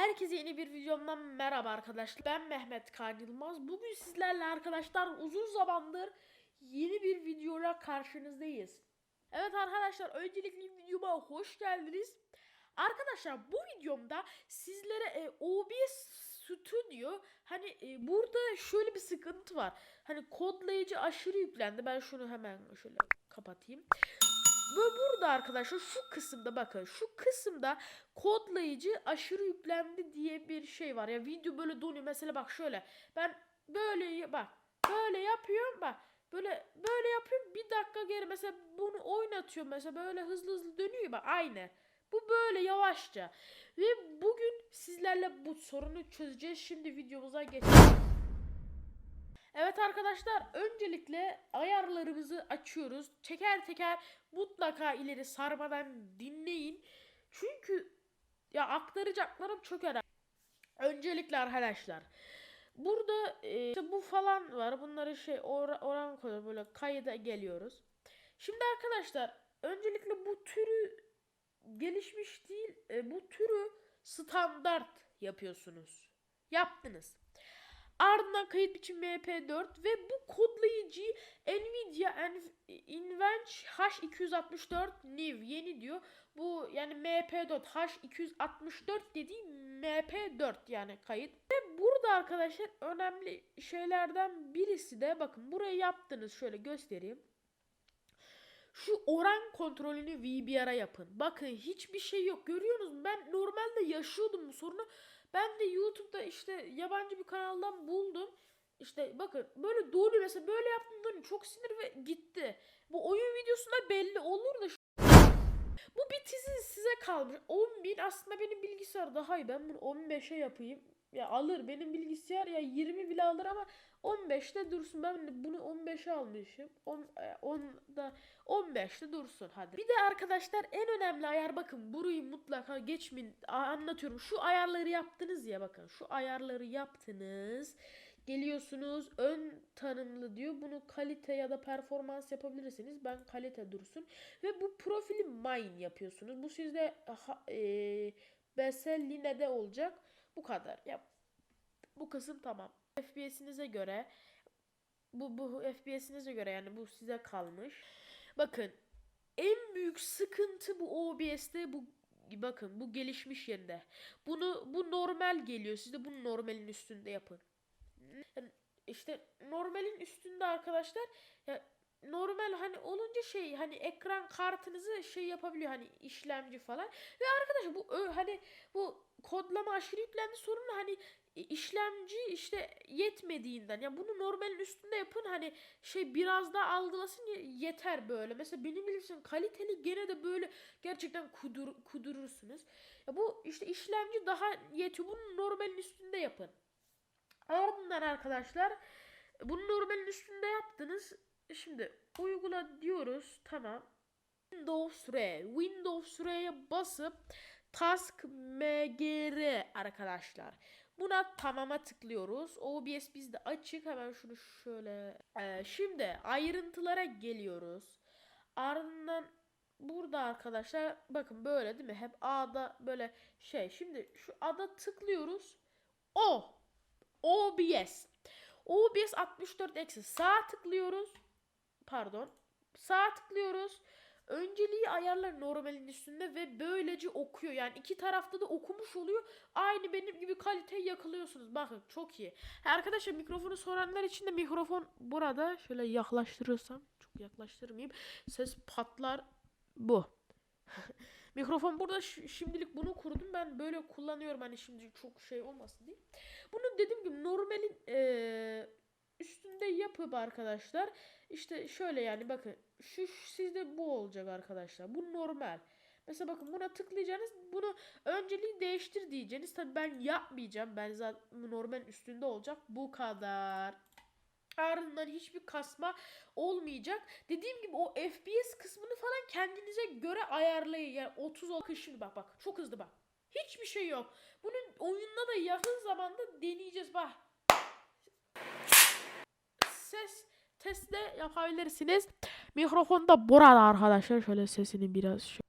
Herkese yeni bir videomdan merhaba arkadaşlar. Ben Mehmet Kaan Yılmaz. Bugün sizlerle arkadaşlar uzun zamandır yeni bir videoyla karşınızdayız. Evet arkadaşlar öncelikle videoma hoş geldiniz. Arkadaşlar bu videomda sizlere e, OBS Studio hani e, burada şöyle bir sıkıntı var. Hani kodlayıcı aşırı yüklendi. Ben şunu hemen şöyle kapatayım. Ve burada arkadaşlar şu kısımda bakın şu kısımda kodlayıcı aşırı yüklendi diye bir şey var. Ya video böyle donuyor. Mesela bak şöyle. Ben böyle bak böyle yapıyorum bak. Böyle böyle yapıyorum. Bir dakika geri mesela bunu oynatıyorum mesela böyle hızlı hızlı dönüyor bak aynı. Bu böyle yavaşça. Ve bugün sizlerle bu sorunu çözeceğiz. Şimdi videomuza geçelim. Evet arkadaşlar öncelikle ayarlarımızı açıyoruz. Teker teker mutlaka ileri sarmadan dinleyin. Çünkü ya aktaracaklarım çok önemli. Öncelikle arkadaşlar burada e, işte bu falan var. Bunları şey or- oran koyuyor böyle kayıda geliyoruz. Şimdi arkadaşlar öncelikle bu türü gelişmiş değil e, bu türü standart yapıyorsunuz. Yaptınız. Ardından kayıt biçim MP4 ve bu kodlayıcıyı Nvidia En- Invench H264 New yeni diyor. Bu yani MP4 H264 dediği MP4 yani kayıt. Ve burada arkadaşlar önemli şeylerden birisi de bakın burayı yaptınız şöyle göstereyim. Şu oran kontrolünü VBR'a yapın. Bakın hiçbir şey yok. Görüyorsunuz? Ben normalde yaşıyordum bu sorunu. Ben de YouTube'da işte yabancı bir kanaldan buldum. İşte bakın böyle doğru mesela böyle dönüyor. Çok sinir ve gitti. Bu oyun videosunda belli olur da bu bir tizi size kalmış. 10.000 aslında benim bilgisayar daha iyi. Ben bunu 15'e yapayım. Ya alır benim bilgisayar ya 20 bile alır ama 15'te dursun. Ben bunu 15'e almışım. 10 e, 10'da 15'te dursun hadi. Bir de arkadaşlar en önemli ayar bakın burayı mutlaka geçmeyin. A- Anlatıyorum. Şu ayarları yaptınız ya bakın. Şu ayarları yaptınız. Geliyorsunuz ön tanımlı diyor. Bunu kalite ya da performans yapabilirsiniz. Ben kalite dursun. Ve bu profili mine yapıyorsunuz. Bu sizde ha, e, Beselline'de olacak. Bu kadar. Ya bu kısım tamam. FPS'inize göre bu bu FPS'inize göre yani bu size kalmış. Bakın en büyük sıkıntı bu OBS'te bu bakın bu gelişmiş yerinde. Bunu bu normal geliyor. Siz de bunu normalin üstünde yapın. Yani işte normalin üstünde arkadaşlar ya normal hani olunca şey hani ekran kartınızı şey yapabiliyor hani işlemci falan. Ve arkadaşlar bu hani bu kodlama aşırı yüklendi sorunu hani işlemci işte yetmediğinden ya bunu normalin üstünde yapın hani şey biraz daha algılasın ye- yeter böyle. Mesela benim bilirsin kaliteli gene de böyle gerçekten kudur, kudurursunuz. Ya bu işte işlemci daha yetiyor bunu normalin üstünde yapın. Ardından arkadaşlar bunu normalin üstünde yaptınız şimdi uygula diyoruz tamam Windows R Windows R'ye basıp Task MGR arkadaşlar. Buna tamama tıklıyoruz. OBS bizde açık. Hemen şunu şöyle. Ee, şimdi ayrıntılara geliyoruz. Ardından burada arkadaşlar bakın böyle değil mi? Hep A'da böyle şey. Şimdi şu A'da tıklıyoruz. O. OBS. OBS 64 eksi sağ tıklıyoruz. Pardon. Sağ tıklıyoruz. Önceliği ayarlar normalin üstünde ve böylece okuyor. Yani iki tarafta da okumuş oluyor. Aynı benim gibi kaliteyi yakalıyorsunuz. Bakın çok iyi. Arkadaşlar mikrofonu soranlar için de mikrofon burada. Şöyle yaklaştırırsam. Çok yaklaştırmayayım. Ses patlar. Bu. Mikrofon burada şimdilik bunu kurdum. Ben böyle kullanıyorum hani şimdi çok şey olmasın diye. Bunu dediğim gibi normalin eee, üstünde yapıp arkadaşlar işte şöyle yani bakın şu sizde bu olacak arkadaşlar. Bu normal. Mesela bakın buna tıklayacaksınız. Bunu önceliği değiştir diyeceksiniz. Tabii ben yapmayacağım. Ben zaten normal üstünde olacak. Bu kadar. Ardından hiçbir kasma olmayacak. Dediğim gibi o FPS kısmını falan kendinize göre ayarlayın. Yani 30 bakın şimdi bak bak. Çok hızlı bak. Hiçbir şey yok. Bunun oyunda da yakın zamanda deneyeceğiz bak. Ses testi de yapabilirsiniz. Mikrofon da burada arkadaşlar. Şöyle sesini biraz şu-